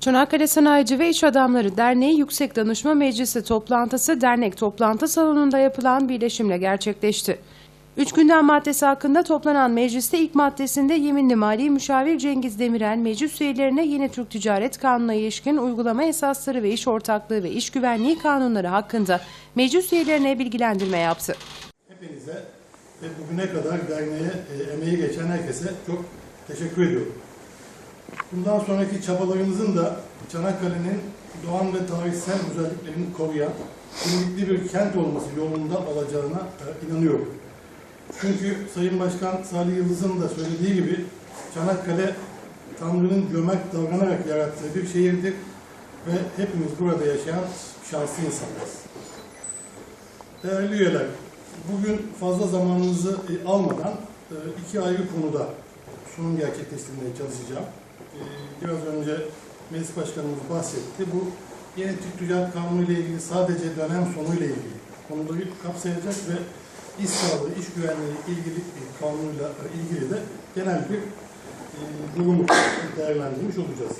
Çanakkale Sanayici ve İş Adamları Derneği Yüksek Danışma Meclisi toplantısı dernek toplantı salonunda yapılan birleşimle gerçekleşti. Üç gündem maddesi hakkında toplanan mecliste ilk maddesinde yeminli mali müşavir Cengiz Demirel, meclis üyelerine yeni Türk Ticaret Kanunu'na ilişkin uygulama esasları ve iş ortaklığı ve iş güvenliği kanunları hakkında meclis üyelerine bilgilendirme yaptı. Hepinize ve bugüne kadar derneğe e, emeği geçen herkese çok teşekkür ediyorum. Bundan sonraki çabalarımızın da Çanakkale'nin doğan ve tarihsel özelliklerini koruyan, kimlikli bir kent olması yolunda olacağına e, inanıyorum. Çünkü Sayın Başkan Salih Yıldız'ın da söylediği gibi Çanakkale Tanrı'nın cömert davranarak yarattığı bir şehirdir ve hepimiz burada yaşayan şanslı insanlarız. Değerli üyeler, bugün fazla zamanınızı e, almadan e, iki ayrı konuda sunum gerçekleştirmeye çalışacağım. E, Biraz önce Meclis Başkanımız bahsetti. Bu yeni Türk Ticaret Kanunu ile ilgili sadece dönem sonu ile ilgili konuları kapsayacak ve iş sağlığı, iş güvenliği ilgili bir kanunuyla ilgili de genel bir e, durumu değerlendirmiş olacağız.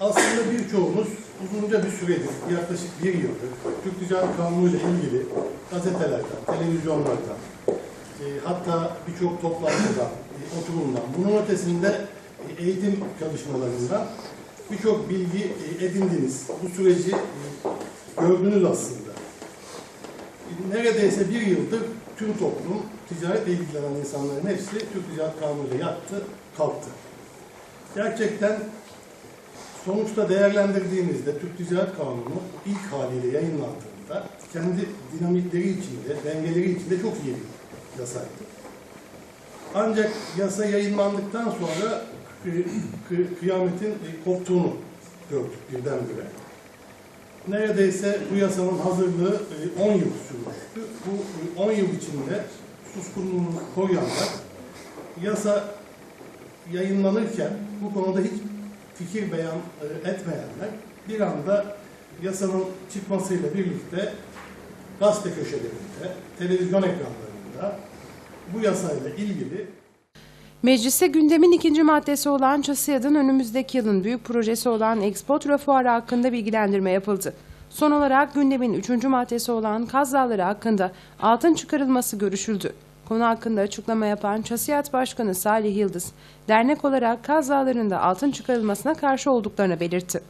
Aslında birçoğumuz uzunca bir süredir, yaklaşık bir yıldır Türk Ticaret Kanunu ile ilgili gazetelerden, televizyonlardan, e, hatta birçok toplantıdan, oturumdan, bunun ötesinde eğitim çalışmalarından birçok bilgi e, edindiniz. Bu süreci e, gördünüz aslında. Neredeyse bir yıldır tüm toplum, ticaretle ilgilenen insanların hepsi Türk Ticaret Kanunu ile yattı, kalktı. Gerçekten Sonuçta değerlendirdiğimizde Türk Ticaret Kanunu ilk haliyle yayınlandığında kendi dinamikleri içinde, dengeleri içinde çok iyi bir yasaydı. Ancak yasa yayınlandıktan sonra kı- kıyametin e, koptuğunu gördük birdenbire. Neredeyse bu yasanın hazırlığı e, 10 yıl sürmüştü. Bu e, 10 yıl içinde suskunluğunu koruyanlar yasa yayınlanırken bu konuda hiç fikir beyan e, etmeyenler bir anda yasanın çıkmasıyla birlikte gazete köşelerinde, televizyon ekranlarında bu yasayla ilgili Mecliste gündemin ikinci maddesi olan ÇASİAD'ın önümüzdeki yılın büyük projesi olan Expo Fuarı hakkında bilgilendirme yapıldı. Son olarak gündemin üçüncü maddesi olan Kaz Dağları hakkında altın çıkarılması görüşüldü. Konu hakkında açıklama yapan ÇASİAD Başkanı Salih Yıldız, dernek olarak Kaz Dağları'nda altın çıkarılmasına karşı olduklarını belirtti.